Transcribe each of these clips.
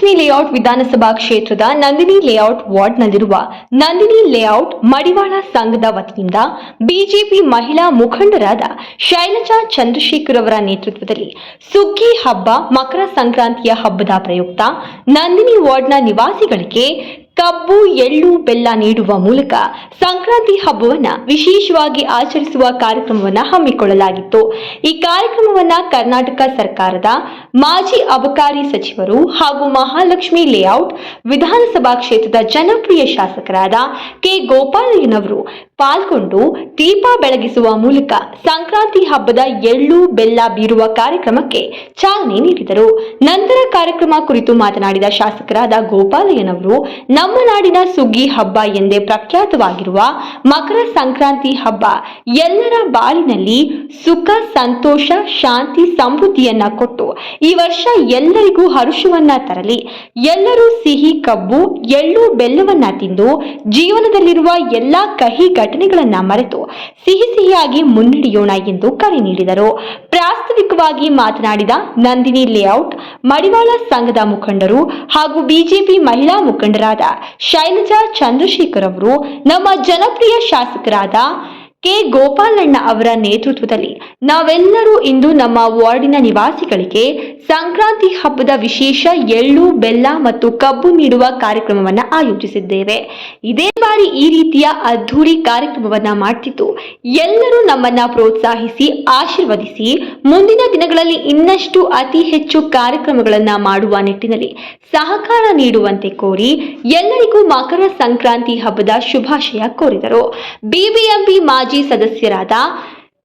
Mahalakshmi layout ವಿಧಾನಸಭಾ ಕ್ಷೇತ್ರದ Nandini layout ವಾರ್ಡ್ನಲ್ಲಿರುವ ನಂದಿನಿ ಲೇಔಟ್ ಮಡಿವಾಳ ಸಂಘದ ವತಿಯಿಂದ ಬಿಜೆಪಿ ಮಹಿಳಾ ಮುಖಂಡರಾದ ಶೈಲಜಾ ಚಂದ್ರಶೇಖರ್ ಅವರ ನೇತೃತ್ವದಲ್ಲಿ ಸುಗ್ಗಿ ಹಬ್ಬ, ಮಕರ ಸಂಕ್ರಾಂತಿಯ ಹಬ್ಬದ ಪ್ರಯುಕ್ತ ನಂದಿನಿ ವಾರ್ಡ್ನ ನಿವಾಸಿಗಳಿಗೆ ಕಬ್ಬು, ಎಳ್ಳು, ಬೆಲ್ಲ ನೀಡುವ ಮೂಲಕ ಸಂಕ್ರಾಂತಿ ಹಬ್ಬವನ್ನು ವಿಶೇಷವಾಗಿ ಆಚರಿಸುವ ಕಾರ್ಯಕ್ರಮವನ್ನು ಹಮ್ಮಿಕೊಳ್ಳಲಾಗಿತ್ತು. ಈ ಕಾರ್ಯಕ್ರಮವನ್ನು ಕರ್ನಾಟಕ ಸರ್ಕಾರದ ಮಾಜಿ ಅಬಕಾರಿ ಸಚಿವರು ಹಾಗೂ ಮಹಾಲಕ್ಷ್ಮಿ ಲೇಔಟ್ ವಿಧಾನಸಭಾ ಕ್ಷೇತ್ರದ ಜನಪ್ರಿಯ ಶಾಸಕರಾದ ಕೆ. ಗೋಪಾಲಯ್ಯನವರು ಪಾಲ್ಗೊಂಡು ದೀಪ ಬೆಳಗಿಸುವ ಮೂಲಕ ಸಂಕ್ರಾಂತಿ ಹಬ್ಬದ ಎಳ್ಳು, ಬೆಲ್ಲ ಬೀರುವ ಕಾರ್ಯಕ್ರಮಕ್ಕೆ ಚಾಲನೆ ನೀಡಿದರು. ನಂತರ ಕಾರ್ಯಕ್ರಮ ಕುರಿತು ಮಾತನಾಡಿದ ಶಾಸಕರಾದ ಗೋಪಾಲಯ್ಯನವರು ನಮ್ಮ ನಾಡಿನ ಸುಗ್ಗಿ ಹಬ್ಬ ಎಂದೇ ಪ್ರಖ್ಯಾತವಾಗಿರುವ ಮಕರ ಸಂಕ್ರಾಂತಿ ಹಬ್ಬ ಎಲ್ಲರ ಬಾಳಿನಲ್ಲಿ ಸುಖ, ಸಂತೋಷ, ಶಾಂತಿ, ಸಮೃದ್ಧಿಯನ್ನ ಕೊಟ್ಟು ಈ ವರ್ಷ ಎಲ್ಲರಿಗೂ ಹರುಷವನ್ನ ತರಲಿ. ಎಲ್ಲರೂ ಸಿಹಿ, ಕಬ್ಬು, ಎಳ್ಳು, ಬೆಲ್ಲವನ್ನ ತಿಂದು ಜೀವನದಲ್ಲಿರುವ ಎಲ್ಲಾ ಕಹಿ ಘಟನೆಗಳನ್ನ ಮರೆತು ಸಿಹಿ ಸಿಹಿಯಾಗಿ ಮುನ್ನಡೆಯೋಣ ಎಂದು ಕರೆ ನೀಡಿದರು. ಪ್ರಾಸ್ತಾವಿಕವಾಗಿ ಮಾತನಾಡಿದ ನಂದಿನಿ ಲೇಔಟ್, ಮಡಿವಾಳ ಸಂಘದ ಮುಖಂಡರು ಹಾಗೂ ಬಿಜೆಪಿ ಮಹಿಳಾ ಮುಖಂಡರಾದ ಶೈಲಜಾ ಚಂದ್ರಶೇಖರ್ ಅವರು ನಮ್ಮ ಜನಪ್ರಿಯ ಶಾಸಕರಾದ ಕೆ. ಗೋಪಾಲಣ್ಣ ಅವರ ನೇತೃತ್ವದಲ್ಲಿ ನಾವೆಲ್ಲರೂ ಇಂದು ನಮ್ಮ ವಾರ್ಡಿನ ನಿವಾಸಿಗಳಿಗೆ ಸಂಕ್ರಾಂತಿ ಹಬ್ಬದ ವಿಶೇಷ ಎಳ್ಳು, ಬೆಲ್ಲ ಮತ್ತು ಕಬ್ಬು ನೀಡುವ ಕಾರ್ಯಕ್ರಮವನ್ನ ಆಯೋಜಿಸಿದ್ದೇವೆ. ಇದೇ ಬಾರಿ ಈ ರೀತಿಯ ಅದ್ಧೂರಿ ಕಾರ್ಯಕ್ರಮವನ್ನ ಮಾಡ್ತಿದ್ದು ಎಲ್ಲರೂ ನಮ್ಮನ್ನ ಪ್ರೋತ್ಸಾಹಿಸಿ, ಆಶೀರ್ವದಿಸಿ ಮುಂದಿನ ದಿನಗಳಲ್ಲಿ ಇನ್ನಷ್ಟು ಅತಿ ಹೆಚ್ಚು ಕಾರ್ಯಕ್ರಮಗಳನ್ನು ಮಾಡುವ ನಿಟ್ಟಿನಲ್ಲಿ ಸಹಕಾರ ನೀಡುವಂತೆ ಕೋರಿ ಎಲ್ಲರಿಗೂ ಮಕರ ಸಂಕ್ರಾಂತಿ ಹಬ್ಬದ ಶುಭಾಶಯ ಕೋರಿದರು. ಬಿಬಿಎಂಪಿ ಮಾಜಿ ಸದಸ್ಯರಾದ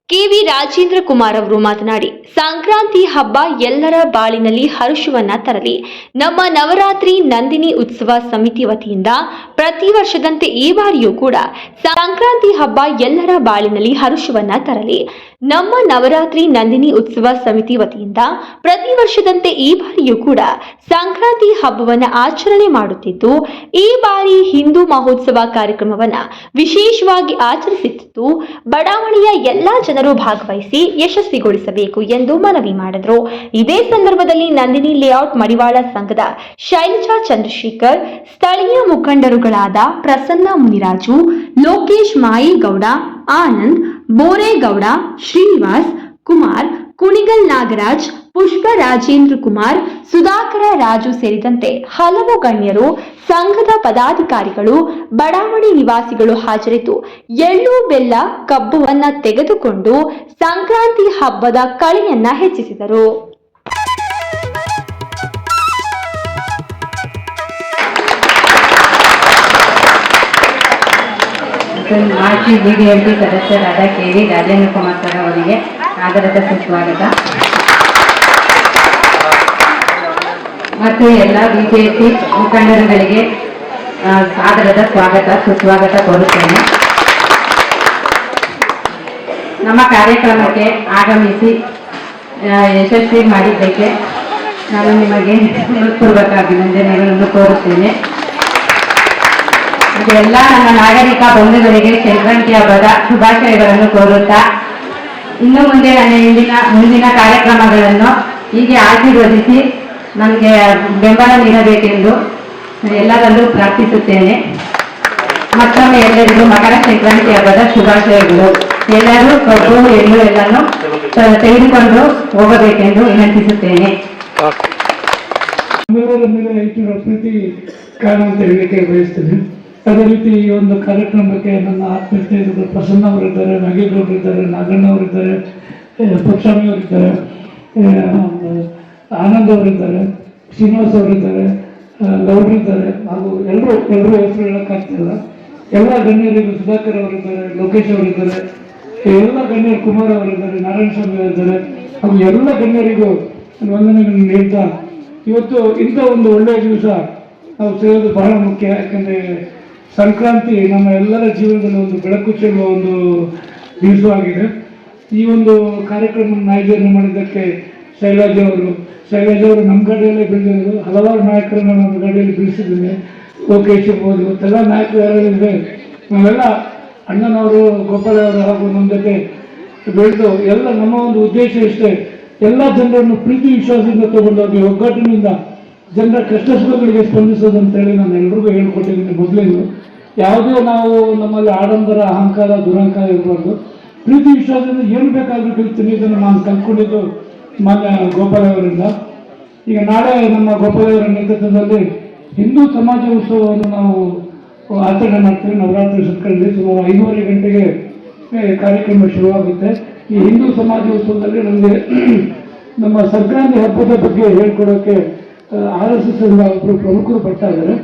ಕೆವಿ ರಾಜೇಂದ್ರ ಕುಮಾರ್ ಅವರು ಮಾತನಾಡಿ, ಸಂಕ್ರಾಂತಿ ಹಬ್ಬ ಎಲ್ಲರ ಬಾಳಿನಲ್ಲಿ ಹರುಷವನ್ನ ತರಲಿ. ನಮ್ಮ ನವರಾತ್ರಿ ನಂದಿನಿ ಉತ್ಸವ ಸಮಿತಿ ವತಿಯಿಂದ ಪ್ರತಿ ವರ್ಷದಂತೆ ಈ ಬಾರಿಯೂ ಕೂಡ ಸಂಕ್ರಾಂತಿ ಹಬ್ಬ ಎಲ್ಲರ ಬಾಳಿನಲ್ಲಿ ಹರುಷವನ್ನ ತರಲಿ. ನಮ್ಮ ನವರಾತ್ರಿ ನಂದಿನಿ ಉತ್ಸವ ಸಮಿತಿ ವತಿಯಿಂದ ಪ್ರತಿ ವರ್ಷದಂತೆ ಈ ಬಾರಿಯೂ ಕೂಡ ಸಂಕ್ರಾಂತಿ ಹಬ್ಬವನ್ನು ಆಚರಣೆ ಮಾಡುತ್ತಿದ್ದು, ಈ ಬಾರಿ ಹಿಂದೂ ಮಹೋತ್ಸವ ಕಾರ್ಯಕ್ರಮವನ್ನು ವಿಶೇಷವಾಗಿ ಆಚರಿಸುತ್ತಿದ್ದು, ಬಡಾವಣೆಯ ಎಲ್ಲಾ ಜನರು ಭಾಗವಹಿಸಿ ಯಶಸ್ವಿಗೊಳಿಸಬೇಕು ಎಂದು ಮನವಿ ಮಾಡಿದರು. ಇದೇ ಸಂದರ್ಭದಲ್ಲಿ ನಂದಿನಿ ಲೇಔಟ್ ಮಡಿವಾಳ ಸಂಘದ ಶೈಲಜಾ ಚಂದ್ರಶೇಖರ್, ಸ್ಥಳೀಯ ಮುಖಂಡರುಗಳಾದ ಪ್ರಸನ್ನ ಮುನಿರಾಜು, ಲೋಕೇಶ್ ಮಾಯಿಗೌಡ, ಆನಂದ್ ಬೋರೇಗೌಡ, ಶ್ರೀನಿವಾಸ್ ಕುಮಾರ್, ಕುಣಿಗಲ್ ನಾಗರಾಜ್, ಪುಷ್ಪ ರಾಜೇಂದ್ರ ಕುಮಾರ್, ಸುಧಾಕರ ರಾಜು ಸೇರಿದಂತೆ ಹಲವು ಗಣ್ಯರು ಸಂಘದ ಪದಾಧಿಕಾರಿಗಳು, ಬಡಾವಣೆ ನಿವಾಸಿಗಳು ಹಾಜರಿದ್ದು, ಎಳ್ಳು ಬೆಲ್ಲ ಕಬ್ಬುವನ್ನ ತೆಗೆದುಕೊಂಡು ಸಂಕ್ರಾಂತಿ ಹಬ್ಬದ ಕಳೆಯನ್ನ ಹೆಚ್ಚಿಸಿದರು. ಮಾಜಿ ಬಿಬಿಎಂಪಿ ಸದಸ್ಯರಾದ K V Rajendra Kumar sir ಅವರಿಗೆ ಆದರದ ಸುಸ್ವಾಗತ. ಮತ್ತು ಎಲ್ಲ ಬಿಜೆಪಿ ಮುಖಂಡರುಗಳಿಗೆ ಸಾಗರದ ಸ್ವಾಗತ, ಸುಸ್ವಾಗತ ಕೋರುತ್ತೇನೆ. ನಮ್ಮ ಕಾರ್ಯಕ್ರಮಕ್ಕೆ ಆಗಮಿಸಿ ಯಶಸ್ವಿ ಮಾಡಿದ್ದಕ್ಕೆ ನಾನು ನಿಮಗೆ ಹೃತ್ಪೂರ್ವಕ ಅಭಿನಂದನೆಗಳನ್ನು ಕೋರುತ್ತೇನೆ. ಎಲ್ಲ ನಮ್ಮ ನಾಗರಿಕ ಬಂಧುಗಳಿಗೆ ಸಂಕ್ರಾಂತಿ ಹಬ್ಬದ ಶುಭಾಶಯಗಳನ್ನು ಕೋರುತ್ತಾ ಇನ್ನು ಮುಂದೆ ನನ್ನ ಇಂದಿನ ಮುಂದಿನ ಕಾರ್ಯಕ್ರಮಗಳನ್ನು ಹೀಗೆ ಆಶೀರ್ವದಿಸಿ ನಮಗೆ ಬೆಂಬಲ ನೀಡಬೇಕೆಂದು ಎಲ್ಲರಲ್ಲೂ ಪ್ರಾರ್ಥಿಸುತ್ತೇನೆ. ಮತ್ತೊಮ್ಮೆ ಎಲ್ಲರಿಗೂ ಮಕರ ಸಂಕ್ರಾಂತಿ ಹಬ್ಬದ ಶುಭಾಶಯಗಳು. ಎಲ್ಲರೂ ಕಬ್ಬು ಎಲ್ಲೂ ಎಲ್ಲನೂ ತೆಗೆದುಕೊಂಡು ಹೋಗಬೇಕೆಂದು ವಿನಂತಿಸುತ್ತೇನೆ. ಮೇಲೆ ಇಟ್ಟಿರೋ ಪ್ರೀತಿ ಕಾರಣ ಅಂತ ಹೇಳಲಿಕ್ಕೆ ಬಯಸ್ತೇನೆ. ಅದೇ ರೀತಿ ಈ ಒಂದು ಕಾರ್ಯಕ್ರಮಕ್ಕೆ ನನ್ನ ಆತ್ಮೀಯರು ಪ್ರಸನ್ನ ಅವರಿದ್ದಾರೆ ನಾಗೇಗೌಡರಿದ್ದಾರೆ ನಾಗಣ್ಣ ಅವರಿದ್ದಾರೆ ಅವರು ಅವರಿದ್ದಾರೆ ಆನಂದ್ ಅವರಿದ್ದಾರೆ, ಶ್ರೀನಿವಾಸ್ ಅವರಿದ್ದಾರೆ ಗೌಡ್ರಿದ್ದಾರೆ ಹಾಗೂ ಎಲ್ಲರೂ ಎಲ್ಲರೂ ಹೆಸರು ಹೇಳೋಕ್ಕಾಗ್ತಿಲ್ಲ ಎಲ್ಲ ಗಣ್ಯರಿಗೂ ಸುಧಾಕರ್ ಅವರಿದ್ದಾರೆ, ಲೋಕೇಶ್ ಅವರಿದ್ದಾರೆ, ಎಲ್ಲ ಗಣ್ಯರು ಕುಮಾರ್ ಅವರಿದ್ದಾರೆ ಸ್ವಾಮಿ ಅವರಿದ್ದಾರೆ. ಹಾಗೂ ಎಲ್ಲ ಗಣ್ಯರಿಗೂ ವಂದನೆಗಳನ್ನು ನೀಡ್ತಾ, ಇವತ್ತು ಇಂಥ ಒಂದು ಒಳ್ಳೆಯ ದಿವಸ ನಾವು ಸೇರೋದು ಬಹಳ ಮುಖ್ಯ. ಯಾಕಂದರೆ ಸಂಕ್ರಾಂತಿ ನಮ್ಮ ಎಲ್ಲರ ಜೀವನದಲ್ಲಿ ಒಂದು ಬೆಳಕು ಚೆಲ್ಲುವ ಒಂದು ದಿವಸವಾಗಿದೆ. ಈ ಒಂದು ಕಾರ್ಯಕ್ರಮ ಆಯೋಜನೆ ಮಾಡಿದ್ದಕ್ಕೆ ಶೈಲಾಜ್ ಅವರು. ಶೈಲಾಜ್ ಅವರು ನಮ್ಮ ಗಡಿಯಲ್ಲೇ ಬೆಳೆದಿರೋದು. ಹಲವಾರು ನಾಯಕರನ್ನು ನಮ್ಮ ಗಡಿಯಲ್ಲಿ ಬೆಳೆಸಿದ್ದೇನೆ. ಲೋಕೇಶ್ ಇರ್ಬೋದು ಎಲ್ಲ ನಾಯಕರು ಯಾರಿದ್ದಾರೆ ನಾವೆಲ್ಲ ಅಣ್ಣನವರು ಗೋಪಾಲವರು ಹಾಗೂ ನಮ್ಮ ಜೊತೆ ಬೆಳೆದು ಎಲ್ಲ ನಮ್ಮ ಒಂದು ಉದ್ದೇಶ ಇಷ್ಟೇ. ಎಲ್ಲ ಜನರನ್ನು ಪ್ರೀತಿ, ವಿಶ್ವಾಸದಿಂದ ತಗೊಂಡೋಗಿ ಒಗ್ಗಟ್ಟಿನಿಂದ ಜನರ ಕಷ್ಟ ಸುಖಗಳಿಗೆ ಸ್ಪಂದಿಸೋದು ಅಂತೇಳಿ ನಾನು ಎಲ್ರಿಗೂ ಹೇಳ್ಕೊಟ್ಟಿದ್ದೀನಿ ಮೊದಲಿಂದ. ಯಾವುದೇ ನಾವು ನಮ್ಮಲ್ಲಿ ಆಡಂಬರ, ಅಹಂಕಾರ ದುರಹಂಕಾರ ಇರಬಾರ್ದು. ಪ್ರೀತಿ, ವಿಶ್ವಾಸದಿಂದ ಏನು ಬೇಕಾದರೂ ಕಲಿತೀನಿ ಇದನ್ನು ನಾನು ಕಲ್ತ್ಕೊಂಡಿದ್ದು ಮಾನ್ಯ ಗೋಪಾಲವರಿಂದ ಈಗ ನಾಳೆ ನಮ್ಮ ಗೋಪಾಲಯ್ಯವರ ನೇತೃತ್ವದಲ್ಲಿ ಹಿಂದೂ ಸಮಾಜ ಉತ್ಸವವನ್ನು ನಾವು ಆಚರಣೆ ಮಾಡ್ತೀವಿ. ನವರಾತ್ರಿ ಸುತ್ತಲ್ಲಿ ಸುಮಾರು ಐದೂವರೆ ಗಂಟೆಗೆ ಕಾರ್ಯಕ್ರಮ ಶುರುವಾಗುತ್ತೆ. ಈ ಹಿಂದೂ ಸಮಾಜ ಉತ್ಸವದಲ್ಲಿ ನಮಗೆ ನಮ್ಮ ಸಂಕ್ರಾಂತಿ ಹಬ್ಬದ ಬಗ್ಗೆ ಹೇಳ್ಕೊಡೋಕ್ಕೆ ಆರ್ ಎಸ್ ಎಸ್ ಒಬ್ಬರು ಪ್ರಮುಖರು ಬರ್ತಾ ಇದ್ದಾರೆ.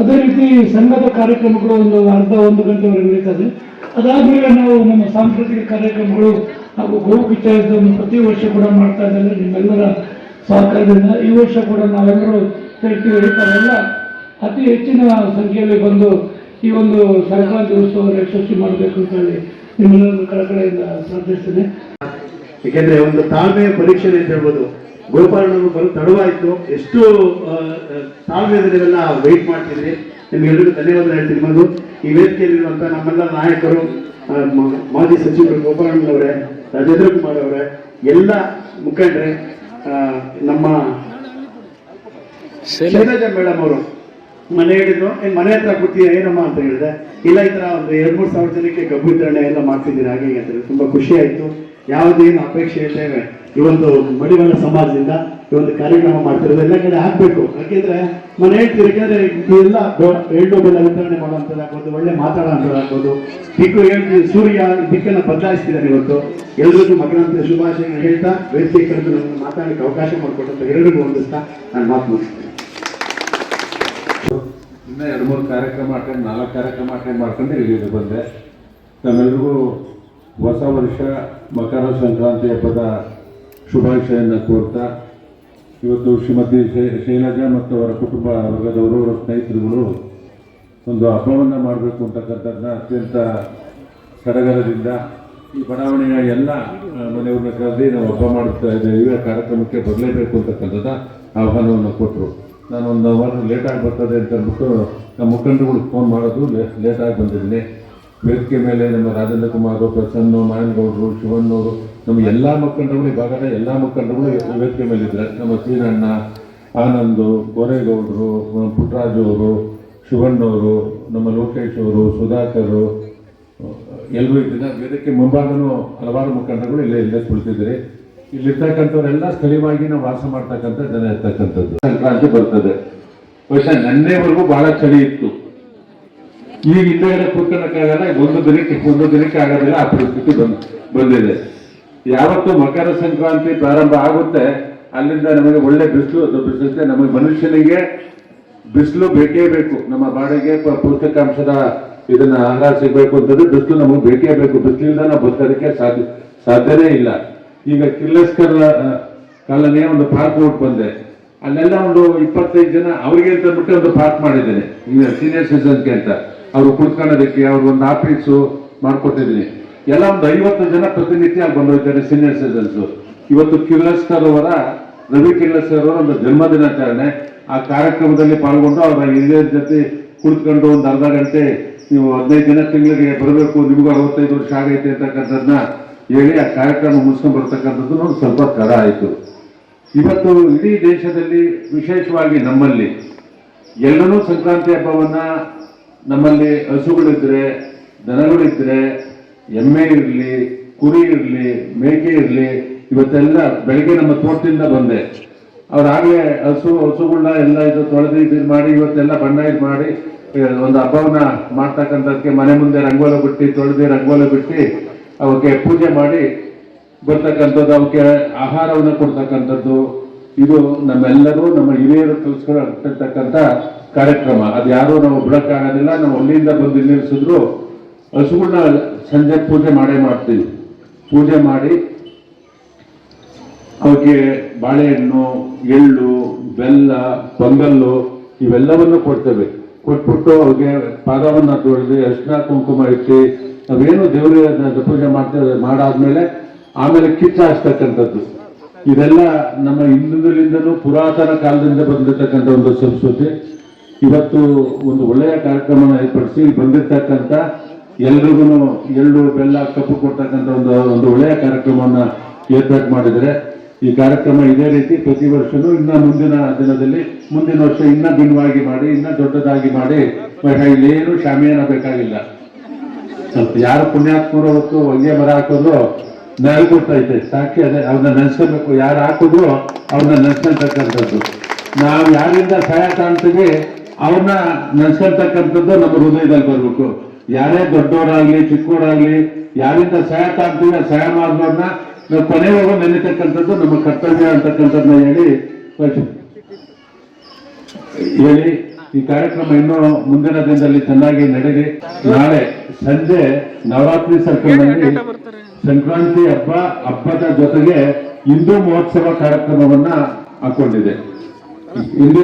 ಅದೇ ರೀತಿ ಸಂಘದ ಕಾರ್ಯಕ್ರಮಗಳು ಒಂದು ಅರ್ಧ ಒಂದು ಗಂಟೆವರೆಗೆ ನಡೀತದೆ ಅದಾದ್ಮೇಲೆ ನಾವು ನಮ್ಮ ಸಾಂಸ್ಕೃತಿಕ ಕಾರ್ಯಕ್ರಮಗಳು ಹಾಗೂ ಗೋವು ಪ್ರತಿ ವರ್ಷ ಕೂಡ ಮಾಡ್ತಾ ಇದ್ದಾರೆ. ನಿಮ್ಮೆಲ್ಲರ ಸಹಕಾರದಿಂದ ಈ ವರ್ಷ ಕೂಡ ನಾವೆಲ್ಲರೂ ಹೇಳ್ತೀವಿ ತಾವೆಲ್ಲ ಅತಿ ಹೆಚ್ಚಿನ ಸಂಖ್ಯೆಯಲ್ಲಿ ಬಂದು ಈ ಒಂದು ಸಂಕ್ರಾಂತಿ ಉತ್ಸವ ಯಶಸ್ವಿ ಮಾಡಬೇಕು ಅಂತ ಹೇಳಿ ನಿಮ್ಮೆಲ್ಲರನ್ನು ಕಳಕಳೆಯಿಂದ ಪ್ರಾರ್ಥಿಸ್ತೇನೆ. ಏಕೆಂದ್ರೆ ಒಂದು ತಾಳ್ಮೆಯ ಪರೀಕ್ಷೆ ಅಂತ ಹೇಳ್ಬೋದು. ಗೋಪಾಲನವರು ಬಂದು ತಡವಾಯಿತು. ಎಷ್ಟು ನೀವೆಲ್ಲ ವೆಯ್ಟ್ ಮಾಡ್ತಿದ್ರಿ. ನಿಮಗೆಲ್ಲರಿಗೂ ಧನ್ಯವಾದ ಹೇಳ್ತೀನಿ ಮೊದಲು ಈ ವೇದಿಕೆಯಲ್ಲಿರುವಂಥ ನಮ್ಮೆಲ್ಲ ನಾಯಕರು ಮಾಜಿ ಸಚಿವರು ಗೋಪಾಲಣ್ಣವರೇ ರಾಜೇಂದ್ರ ಕುಮಾರ್ ಅವರೇ ಎಲ್ಲ ಮುಖಂಡ್ರೆ ನಮ್ಮ ಶೈಲಜಾ ಮೇಡಮ್ ಅವರು. ಮನೆ ಹೇಳಿದ್ರು. ಏನ್ ಮನೆ ಹತ್ರ ಕೂತೀಯ ಏನಮ್ಮ ಅಂತ ಹೇಳಿದೆ. ಇಲ್ಲ ಈ ಥರ ಒಂದು ಎರಡು ಮೂರು ಸಾವಿರ ಜನಕ್ಕೆ ಕಬ್ಬು ವಿತರಣೆ ಎಲ್ಲ ಮಾಡ್ತಿದ್ದೀರಾ ಹಾಗೆ ಅಂತ ತುಂಬಾ ಖುಷಿ ಆಯ್ತು. ಯಾವುದೇನು ಅಪೇಕ್ಷೆ ಇದ್ದೇವೆ ಈ ಒಂದು ಮಡಿವಾಳ ಸಮಾಜದಿಂದ ಈ ಒಂದು ಕಾರ್ಯಕ್ರಮ ಮಾಡ್ತಿರೋದು ಎಲ್ಲ ಕಡೆ ಆಗ್ಬೇಕು ಯಾಕೆಂದ್ರೆ ಮನೆ ಹೇಳ್ತೀರಿ ಯಾಕೆಂದ್ರೆ ಎಲ್ಲ ಎಳ್ಳು ಬೆಲ್ಲ ವಿತರಣೆ ಮಾಡುವಂಥದ್ದಾಗ್ಬೋದು, ಒಳ್ಳೆ ಮಾತಾಡೋಂಥದ್ದಾಗ್ಬೋದು ದಿಕ್ಕು ಹೇಳ್ತೀವಿ ಸೂರ್ಯ ದಿಕ್ಕನ್ನು ಬದಲಾಯಿಸ್ತಿದ್ದಾರೆ ಇವತ್ತು. ಎಲ್ರಿಗೂ ಮಗನಂತ ಶುಭಾಶಯ ಹೇಳ್ತಾ ವೇದಿಕೆ ಕರೆದು ನಮ್ಮನ್ನು ಮಾತಾಡಲಿಕ್ಕೆ ಅವಕಾಶ ಮಾಡಿಕೊಟ್ಟಂತ ಎಲ್ಲರಿಗೂ ಹೊಂದಿಸ್ತಾ ನಾನು ಮಾತು ಮುಗಿಸ್ತೀನಿ. ಇನ್ನೂ ಎರಡು ಮೂರು ಕಾರ್ಯಕ್ರಮ ಅಟೆಂಡ್ ನಾಲ್ಕು ಕಾರ್ಯಕ್ರಮ ಅಟೆಂಡ್ ಮಾಡ್ಕೊಂಡು ಇಲ್ಲಿಗೆ ಬಂದೆ. ತಮ್ಮೆಲ್ಲರಿಗೂ ಹೊಸ ವರ್ಷ ಮಕರ ಸಂಕ್ರಾಂತಿ ಹಬ್ಬದ ಶುಭಾಶಯನ್ನು ಕೋರ್ತಾ, ಇವತ್ತು ಶ್ರೀಮತಿ ಶೈಲಜಾ ಮತ್ತು ಅವರ ಕುಟುಂಬ ವರ್ಗದವರು, ಅವರ ಸ್ನೇಹಿತರುಗಳು ಒಂದು ಹಬ್ಬವನ್ನು ಮಾಡಬೇಕು ಅಂತಕ್ಕಂಥದ್ದನ್ನ ಅತ್ಯಂತ ಸಡಗರದಿಂದ ಈ ಬಡಾವಣೆಯ ಎಲ್ಲ ಮನೆಯವ್ರನ್ನ ಕರೆದಿ ನಾವು ಹಬ್ಬ ಮಾಡ್ತಾ ಇದ್ದೇವೆ, ಆ ಕಾರ್ಯಕ್ರಮಕ್ಕೆ ಬರಲೇಬೇಕು ಅಂತಕ್ಕಂಥದ್ದು ಆಹ್ವಾನವನ್ನು ಕೊಟ್ಟರು ನಾನು ಒಂದು ಅವರ್ ಲೇಟಾಗಿ ಬರ್ತದೆ ಅಂತ ಅಂದ್ಬಿಟ್ಟು ನಮ್ಮ ಮುಖಂಡರುಗಳು ಫೋನ್ ಮಾಡೋದು ಲೇಟಾಗಿ ಬಂದಿದ್ದೀನಿ. ವೇದಿಕೆ ಮೇಲೆ ನಮ್ಮ ರಾಜೇಂದ್ರ ಕುಮಾರ್ ಪ್ರಸನ್ನು ನಾರಾಯಣಗೌಡರು ಶಿವಣ್ಣವರು ನಮ್ಮ ಎಲ್ಲ ಈ ಭಾಗದ ಎಲ್ಲ ಈ ವೇದಿಕೆ ಮೇಲೆ ಇದ್ದಾರೆ. ನಮ್ಮ ಸೀನಣ್ಣ ಆನಂದು, ಗೋರೇಗೌಡರು ಪುಟ್ಟರಾಜು ಅವರು ಶಿವಣ್ಣವರು ನಮ್ಮ ಲೋಕೇಶ್ ಅವರು, ಸುಧಾಕರ್ ಎಲ್ಲರೂ ಇದ್ದಿದ್ದ ವೇದಿಕೆ ಮುಂಭಾಗನೂ ಹಲವಾರು ಮುಖಂಡಗಳು ಇಲ್ಲೇ ಇಲ್ಲೇ ಕುಳಿತಿದ್ದಾರೆ. ಇಲ್ಲಿರ್ತಕ್ಕಂಥವರೆಲ್ಲ ಸ್ಥಳೀಯವಾಗಿ ನಾವು ವಾಸ ಮಾಡ್ತಕ್ಕಂಥ ಜನ ಇರ್ತಕ್ಕಂಥದ್ದು. ಸಂಕ್ರಾಂತಿ ಬರ್ತದೆ. ಬಹುಶಃ ನನ್ನೇವರೆಗೂ ಬಹಳ ಚಳಿ ಇತ್ತು. ಈಗ ಹಿಂದೆಗಡೆ ಕೂತ್ಕೊಳ್ಳೋಕ್ಕಾಗಲ್ಲ ಒಂದು ದಿನಕ್ಕೆ ಒಂದು ದಿನಕ್ಕೆ ಆಗೋದಿಲ್ಲ, ಆ ಪರಿಸ್ಥಿತಿ ಬಂದು, ಬಂದಿದೆ. ಯಾವತ್ತು ಮಕರ ಸಂಕ್ರಾಂತಿ ಪ್ರಾರಂಭ ಆಗುತ್ತೆ, ಅಲ್ಲಿಂದ ನಮಗೆ ಒಳ್ಳೆ ಬಿಸಿಲು ಬಿಸಿಲುತ್ತೆ ನಮಗೆ ಮನುಷ್ಯನಿಗೆ ಬಿಸಿಲು ಬೇಕೇ ಬೇಕು. ನಮ್ಮ ಬಾಡಿಗೆ ಪೌಷ್ಟಿಕಾಂಶದ ಇದನ್ನ ಆಹಾರ ಸಿಗಬೇಕು ಅಂತಂದ್ರೆ ಬಿಸಿಲು ನಮಗೆ ಬೇಕೇ ಬೇಕು. ಬಿಸಿಲಿಂದ ನಾವು ಬದುಕೋದಕ್ಕೆ ಸಾಧ್ಯ, ಸಾಧ್ಯನೇ ಇಲ್ಲ. ಈಗ ಕಿರ್ಲಸ್ಕರ್ ಕಾಲನೇ ಒಂದು ಪಾರ್ಕ್ ಔಟ್ ಬಂದೆ. ಅಲ್ಲೆಲ್ಲ ಒಂದು ಇಪ್ಪತ್ತೈದು ಜನ, ಅವ್ರಿಗೆ ಅಂತ ಬಿಟ್ಟು ಒಂದು ಪಾರ್ಕ್ ಮಾಡಿದ್ದೇನೆ. ಈಗ ಸೀನಿಯರ್ ಸಿಟಿಸನ್ಸ್ಗೆ ಅಂತ. ಅವರು ಕುತ್ಕೊಳ್ಳೋದಕ್ಕೆ ಅವ್ರು ಒಂದು ಆಫೀಸು ಮಾಡ್ಕೊಟ್ಟಿದ್ದೀನಿ ಎಲ್ಲ ಒಂದು ಐವತ್ತು ಜನ ಪ್ರತಿನಿತ್ಯ ಅಲ್ಲಿ ಬಂದೋಗ್ತಾರೆ ಸೀನಿಯರ್ ಸಿಟಿಸನ್ಸ್ ಇವತ್ತು ಕಿರ್ಲಸ್ಕರ್ ಅವರ, ರವಿ ಕಿರ್ಲಸ್ಕರ್ ಅವರ ಒಂದು ಜನ್ಮ ದಿನಾಚರಣೆ. ಆ ಕಾರ್ಯಕ್ರಮದಲ್ಲಿ ಪಾಲ್ಗೊಂಡು ಅವರ ಹಿರಿಯರ ಜೊತೆ ಕುಳಿತುಕೊಂಡು ಒಂದು ಅರ್ಧ ಗಂಟೆ ನೀವು ಹದಿನೈದು ದಿನ ತಿಂಗಳಿಗೆ ಬರಬೇಕು, ನಿಮಗೂ ಅರವತ್ತೈದು ವರ್ಷ ಆಗೈತೆ ಅಂತಕ್ಕಂಥದ್ದನ್ನ ಹೇಳಿ ಆ ಕಾರ್ಯಕ್ರಮ ಮುಗಿಸ್ಕೊಂಡು ಒಂದು ಸ್ವಲ್ಪ ತಡ ಆಯಿತು. ಇವತ್ತು ಇಡೀ ದೇಶದಲ್ಲಿ ವಿಶೇಷವಾಗಿ ನಮ್ಮಲ್ಲಿ ಎಲ್ಲರೂ ಸಂಕ್ರಾಂತಿ ಹಬ್ಬವನ್ನ ನಮ್ಮಲ್ಲಿ ಹಸುಗಳಿದ್ರೆ, ದನಗಳಿದ್ರೆ, ಎಮ್ಮೆ ಇರಲಿ, ಕುರಿ ಇರಲಿ, ಮೇಕೆ ಇರಲಿ, ಇವತ್ತೆಲ್ಲ ಬೆಳಗ್ಗೆ ನಮ್ಮ ತೋಟದಿಂದ ಬಂದೆ. ಅವ್ರಾಗಲೇ ಹಸು ಹಸುಗಳನ್ನ ಎಲ್ಲ ಇದು ತೊಳೆದು ಇದು ಮಾಡಿ, ಇವತ್ತೆಲ್ಲ ಬಣ್ಣ ಇದು ಮಾಡಿ ಒಂದು ಹಬ್ಬವನ್ನ ಮಾಡ್ತಕ್ಕಂಥದ್ದಕ್ಕೆ ಮನೆ ಮುಂದೆ ರಂಗೋಲಿ ಬಿಟ್ಟು, ತೊಳೆದು ರಂಗೋಲಿ ಬಿಟ್ಟು, ಅವಕ್ಕೆ ಪೂಜೆ ಮಾಡಿ, ಬರ್ತಕ್ಕಂಥದ್ದು, ಅವಕ್ಕೆ ಆಹಾರವನ್ನು ಕೊಡ್ತಕ್ಕಂಥದ್ದು ಇದು ನಮ್ಮೆಲ್ಲರೂ ನಮ್ಮ ಹಿರಿಯರು ಕಲಿಸ್ಕೊಳ್ತಕ್ಕಂಥ ಕಾರ್ಯಕ್ರಮ. ಅದು ಯಾರೂ ನಾವು ಬಿಡೋಕ್ಕಾಗೋದಿಲ್ಲ ನಾವು ಅಲ್ಲಿಂದ ಬಂದು ನಿಲ್ಲಿಸಿದ್ರು ಹಸುಗಳನ್ನ ಸಂಜೆ ಪೂಜೆ ಮಾಡೇ ಮಾಡ್ತೀವಿ. ಪೂಜೆ ಮಾಡಿ ಅವಕ್ಕೆ ಬಾಳೆಹಣ್ಣು, ಎಳ್ಳು, ಬೆಲ್ಲ, ಪೊಂಗಲ್ಲು ಇವೆಲ್ಲವನ್ನು ಕೊಡ್ತೇವೆ. ಕೊಟ್ಬಿಟ್ಟು ಅವ್ರಿಗೆ ಪಾದವನ್ನ ತೊಳೆದು ಅರ್ಶಿನ, ಕುಂಕುಮ ಇಟ್ಟು ನಾವೇನು ದೇವರ ಪೂಜೆ ಮಾಡ್ತೇವೆ ಮಾಡಾದ್ಮೇಲೆ ಆಮೇಲೆ ಕಿಚ್ಚ ಹಚ್ತಕ್ಕಂಥದ್ದು ಇದೆಲ್ಲ ನಮ್ಮ ಹಿಂದೂಗಳಿಂದಲೂ ಪುರಾತನ ಕಾಲದಿಂದ ಬಂದಿರತಕ್ಕಂಥ ಒಂದು ಸಂಸ್ಕೃತಿ. ಇವತ್ತು ಒಂದು ಒಳ್ಳೆಯ ಕಾರ್ಯಕ್ರಮನ ಏರ್ಪಡಿಸಿ ಬಂದಿರತಕ್ಕಂಥ ಎಲ್ರಿಗೂ ಎಳ್ಳು, ಬೆಲ್ಲ, ಕಪ್ಪು ಕೊಡ್ತಕ್ಕಂಥ ಒಂದು ಒಂದು ಒಳ್ಳೆಯ ಕಾರ್ಯಕ್ರಮವನ್ನ ಏರ್ಪಾಟ್ ಮಾಡಿದರೆ ಈ ಕಾರ್ಯಕ್ರಮ ಇದೇ ರೀತಿ ಪ್ರತಿ ವರ್ಷನೂ ಇನ್ನ ಮುಂದಿನ ದಿನದಲ್ಲಿ, ಮುಂದಿನ ವರ್ಷ ಇನ್ನ ಭಿನ್ನವಾಗಿ ಮಾಡಿ, ಇನ್ನ ದೊಡ್ಡದಾಗಿ ಮಾಡಿ ಇಲ್ಲೇನು ಶಾಮಿಯಾನ ಬೇಕಾಗಿಲ್ಲ. ಸ್ವಲ್ಪ ಯಾರು ಪುಣ್ಯಾತ್ಮರು ಹೊತ್ತು ಹೊಂಗೆ ಮರ ಹಾಕಿದ್ರು ನೆರಳು ಕೊಡ್ತೈತೆ ಸಾಕ್ಷಿ ಅದೇ ಅವ್ರನ್ನ ನೆನೆಸ್ಕೋಬೇಕು. ಯಾರು ಹಾಕಿದ್ರು ಅವ್ರನ್ನ ನೆನ್ಸ್ಕೊಳ್ತಕ್ಕಂಥದ್ದು. ನಾವು ಯಾರಿಂದ ಸಹಾಯ ಕಾಣ್ತೀವಿ ಅವ್ರನ್ನ ನೆನ್ಸ್ಕೊಳ್ತಕ್ಕಂಥದ್ದು ನಮ್ಮ ಹೃದಯದಲ್ಲಿ ಬರಬೇಕು. ಯಾರೇ ದೊಡ್ಡವರಾಗ್ಲಿ ಚಿಕ್ಕವರಾಗ್ಲಿ ಯಾರಿಂದ ಸಹಾಯ ಕಾಣ್ತೀವಿ ಸಹಾಯ ಮಾಡೋದನ್ನ ನಾವು ಕೊನೆವರೆಗೂ ನೆನೆತಕ್ಕಂಥದ್ದು ನಮ್ಮ ಕರ್ತವ್ಯ ಅಂತಕ್ಕಂಥದ್ದನ್ನ ಹೇಳಿ ಹೇಳಿ ಈ ಕಾರ್ಯಕ್ರಮ ಇನ್ನೂ ಮುಂದಿನ ದಿನದಲ್ಲಿ ಚೆನ್ನಾಗಿ ನಡೆದಿ ನಾಳೆ ಸಂಜೆ ನವರಾತ್ರಿ ಸರ್ಕಲ್ನಲ್ಲಿ ಸಂಕ್ರಾಂತಿ ಹಬ್ಬ, ಹಬ್ಬದ ಜೊತೆಗೆ ಹಿಂದೂ ಮಹೋತ್ಸವ ಕಾರ್ಯಕ್ರಮವನ್ನ ಹಾಕೊಂಡಿದೆ. ಹಿಂದೂ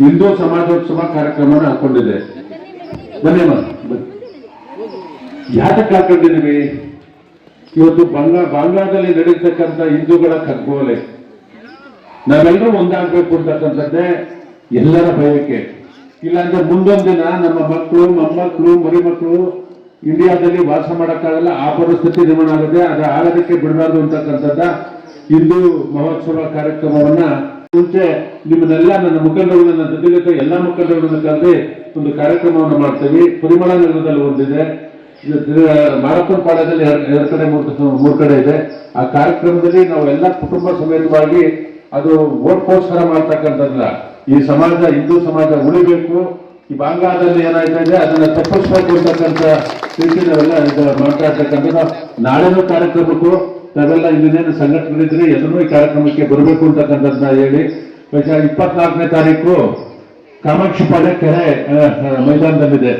ಹಿಂದೂ ಸಮಾಜೋತ್ಸವ ಕಾರ್ಯಕ್ರಮನ ಹಾಕೊಂಡಿದೆ. ಬನ್ನಿ. ಯಾತಕ್ಕೆ ಹಾಕೊಂಡಿದ್ದೀವಿ ಇವತ್ತು ಬಾಂಗ್ಲಾ ಬಾಂಗ್ಲಾದಲ್ಲಿ ನಡೀತಕ್ಕಂಥ ಹಿಂದೂಗಳ ಕಗ್ಗೋಲೆ ನಾವೆಲ್ಲರೂ ಒಂದಾಗಬೇಕು ಅಂತಕ್ಕಂಥದ್ದೇ ಎಲ್ಲರ ಬಯಕೆ. ಇಲ್ಲಾಂದ್ರೆ ಮುಂದೊಂದಿನ ನಮ್ಮ ಮಕ್ಕಳು, ಮೊಮ್ಮಕ್ಕಳು ಮರಿ ಮಕ್ಕಳು ಇಂಡಿಯಾದಲ್ಲಿ ವಾಸ ಮಾಡೋಕ್ಕಾಗಲ್ಲ, ಆ ಪರಿಸ್ಥಿತಿ ನಿರ್ಮಾಣ ಆಗುತ್ತೆ, ಅದು ಆಗೋದಕ್ಕೆ ಬಿಡಬಾರ್ದು ಅಂತಕ್ಕಂಥದ್ದ ಹಿಂದೂ ಮಹೋತ್ಸವ ಕಾರ್ಯಕ್ರಮವನ್ನ ಮುಂಚೆ ನಿಮ್ಮನ್ನೆಲ್ಲ ನನ್ನ ಮುಖಂಡರು ನನ್ನ ಜೊತೆಗೆ ಎಲ್ಲ ಮುಖಂಡರುಗಳನ್ನು ಕರೆದು ಒಂದು ಕಾರ್ಯಕ್ರಮವನ್ನು ಮಾಡ್ತೀವಿ. ಪರಿಮಳ ನಗರದಲ್ಲಿ ಒಂದಿದೆ ಮಾರಪ್ಪನ ಪಾಳ್ಯದಲ್ಲಿ ಎರಡು ಕಡೆ, ಮೂರು ಕಡೆ ಇದೆ. ಆ ಕಾರ್ಯಕ್ರಮದಲ್ಲಿ ನಾವು ಎಲ್ಲ ಕುಟುಂಬ ಸಮೇತವಾಗಿ ಅದು ಓಟ್ಗೋಸ್ಕರ ಮಾಡ್ತಕ್ಕಂಥದ್ದಲ್ಲ ಈ ಸಮಾಜ, ಹಿಂದೂ ಸಮಾಜ ಉಳಿಬೇಕು. ಈ ಬಾಂಗ್ಲಾದಲ್ಲಿ ಏನಾಯ್ತಾ ಇದೆ, ಅದನ್ನ ತಪ್ಪಿಸ್ಬೇಕು ಅಂತಕ್ಕಂಥ ರೀತಿ ನಾವೆಲ್ಲ ನಾಳೆನೂ ಕಾರ್ಯಕ್ರಮಕ್ಕೂ ನಾವೆಲ್ಲ ಇನ್ನೇನು ಸಂಘಟನೆಗಳಿದ್ರೆ ಎಲ್ಲರೂ ಈ ಕಾರ್ಯಕ್ರಮಕ್ಕೆ ಬರಬೇಕು ಅಂತಕ್ಕಂಥದ್ದನ್ನ ಹೇಳಿ. ಇಪ್ಪತ್ನಾಲ್ಕನೇ ತಾರೀಕು ಕಾಮಾಕ್ಷಿ ಪಾಳ್ಯ ಕೆರೆ ಮೈದಾನದಲ್ಲಿದೆ.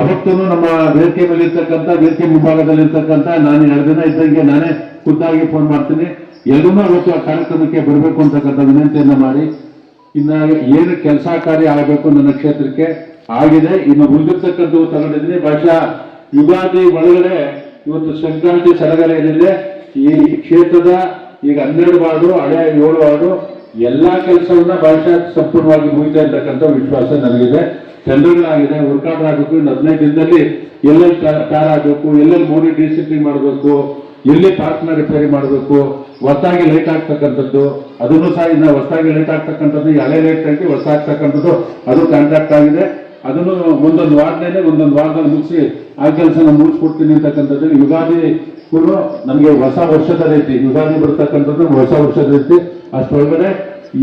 ಅವತ್ತೂ ನಮ್ಮ ವೇದಿಕೆ ಮೇಲೆ ಇರ್ತಕ್ಕಂಥ ವೇದಿಕೆ ಮುಂಭಾಗದಲ್ಲಿ ಇರ್ತಕ್ಕಂಥ ನಾನು ಎರಡು ದಿನ ಇದ್ದಂಗೆ ನಾನೇ ಖುದ್ದಾಗಿ ಫೋನ್ ಮಾಡ್ತೀನಿ. ಎಲ್ಲರೂ ಅವತ್ತು ಆ ಕಾರ್ಯಕ್ರಮಕ್ಕೆ ಬರಬೇಕು ಅಂತಕ್ಕಂಥ ವಿನಂತಿಯನ್ನ ಮಾಡಿ ಇನ್ನ ಏನು ಕೆಲಸ ಕಾರ್ಯ ಆಗಬೇಕು ನನ್ನ ಕ್ಷೇತ್ರಕ್ಕೆ ಆಗಿದೆ. ಇನ್ನು ಉಳಿದಿರ್ತಕ್ಕಂಥ ತಗೊಂಡಿದ್ದೀನಿ. ಬಹುಶಃ ಯುಗಾದಿ ಒಳಗಡೆ ಇವತ್ತು ಸಂಕ್ರಾಂತಿ ಸಡಗರ ಏನಿದೆ, ಈ ಕ್ಷೇತ್ರದ ಈಗ ಹನ್ನೆರಡು ವಾರ್ಡು, ಹಳೆ ಏಳು ವಾರ್ಡು, ಎಲ್ಲ ಕೆಲಸವನ್ನ ಬಹುಶಃ ಸಂಪೂರ್ಣವಾಗಿ ಮುಗಿತಾ ಇರ್ತಕ್ಕಂಥ ವಿಶ್ವಾಸ ನನಗಿದೆ. ಟೆಂಡರ್ಗಳಾಗಿದೆ ವರ್ಕೌಟ್ ಆಗಬೇಕು. ಇನ್ನು ಹದಿನೈದು ದಿನದಲ್ಲಿ ಎಲ್ಲೆಲ್ಲಿ ತಯಾರಾಗಬೇಕು ಎಲ್ಲೆಲ್ಲಿ ಮೋಡಿ ಡಿಸಿಪ್ಲಿನ್ ಮಾಡಬೇಕು ಎಲ್ಲಿ ಪಾರ್ಕ್ನ ರಿಪೇರಿ ಮಾಡಬೇಕು. ಹೊಸದಾಗಿ ಲೈಟ್ ಆಗ್ತಕ್ಕಂಥದ್ದು, ಅದನ್ನು ಸಹ ಇನ್ನು ಹೊಸದಾಗಿ ಲೈಟ್ ಆಗ್ತಕ್ಕಂಥದ್ದು ಹಳೆ ಲೈಟ್ ಹಾಕಿ ಹೊಸ ಆಗ್ತಕ್ಕಂಥದ್ದು, ಅದು ಕಾಂಟ್ರಾಕ್ಟ್ ಆಗಿದೆ. ಅದನ್ನು ಒಂದೊಂದು ವಾರದಲ್ಲಿ ಒಂದೊಂದು ವಾರದಲ್ಲಿ ಮುಗಿಸಿ ಆ ಕೆಲಸನ ಮುಗಿಸ್ಕೊಡ್ತೀನಿ ಅಂತಕ್ಕಂಥದ್ದು. ಯುಗಾದಿ ಕೂಡ ನಮಗೆ ಹೊಸ ವರ್ಷದ ರೀತಿ, ಯುಗಾದಿ ಬರ್ತಕ್ಕಂಥದ್ದು ಹೊಸ ವರ್ಷದ ರೀತಿ. ಅಷ್ಟೊಳಗಡೆ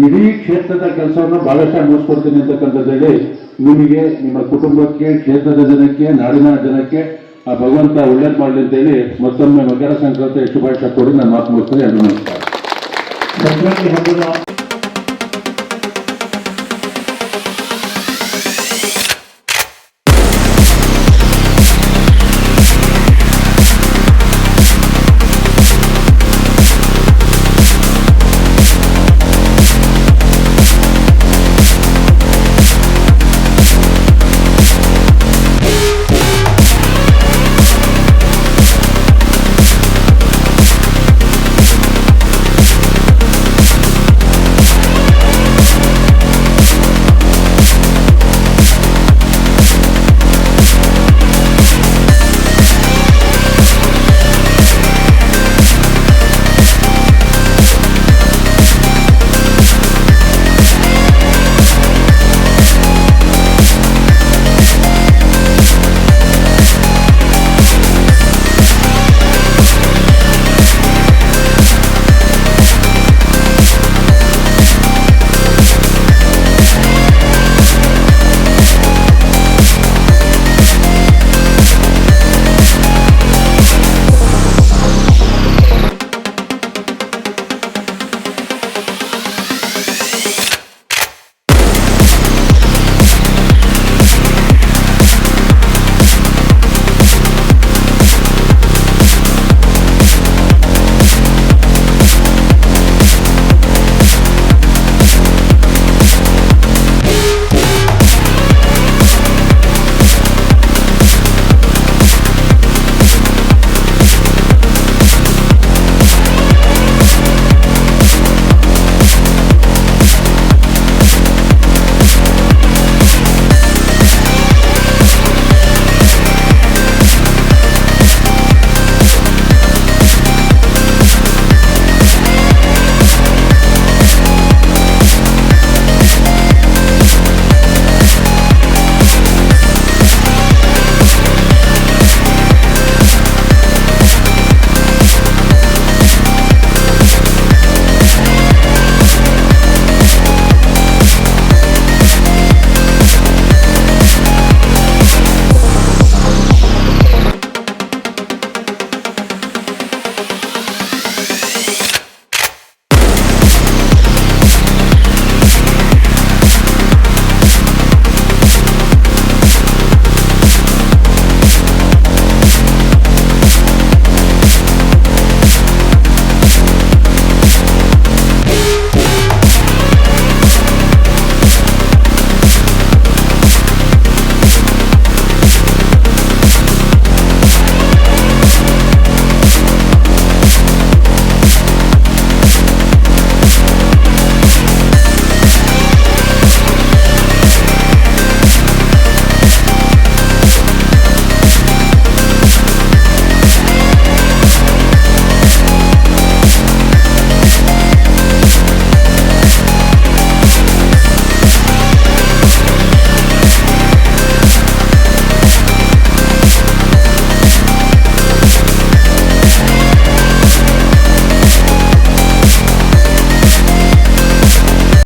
ಇಡೀ ಕ್ಷೇತ್ರದ ಕೆಲಸವನ್ನು ಬಹಳಷ್ಟು ಮುಗಿಸ್ಕೊಡ್ತೀನಿ ಅಂತಕ್ಕಂಥದ್ದು ಹೇಳಿ, ನಿಮಗೆ ನಿಮ್ಮ ಕುಟುಂಬಕ್ಕೆ, ಕ್ಷೇತ್ರದ ಜನಕ್ಕೆ, ನಾಡಿನ ಜನಕ್ಕೆ ಆ ಭಗವಂತ ಒಳ್ಳೇದು ಮಾಡಲಿ ಅಂತೇಳಿ ಮತ್ತೊಮ್ಮೆ ಮಕರ ಸಂಕ್ರಾಂತಿ ಶುಭಾಶಯ ಕೊಡಿ ನಾನು ಮಾತು ಮುಗಿಸ್ತೇನೆ. ನಮಸ್ಕಾರ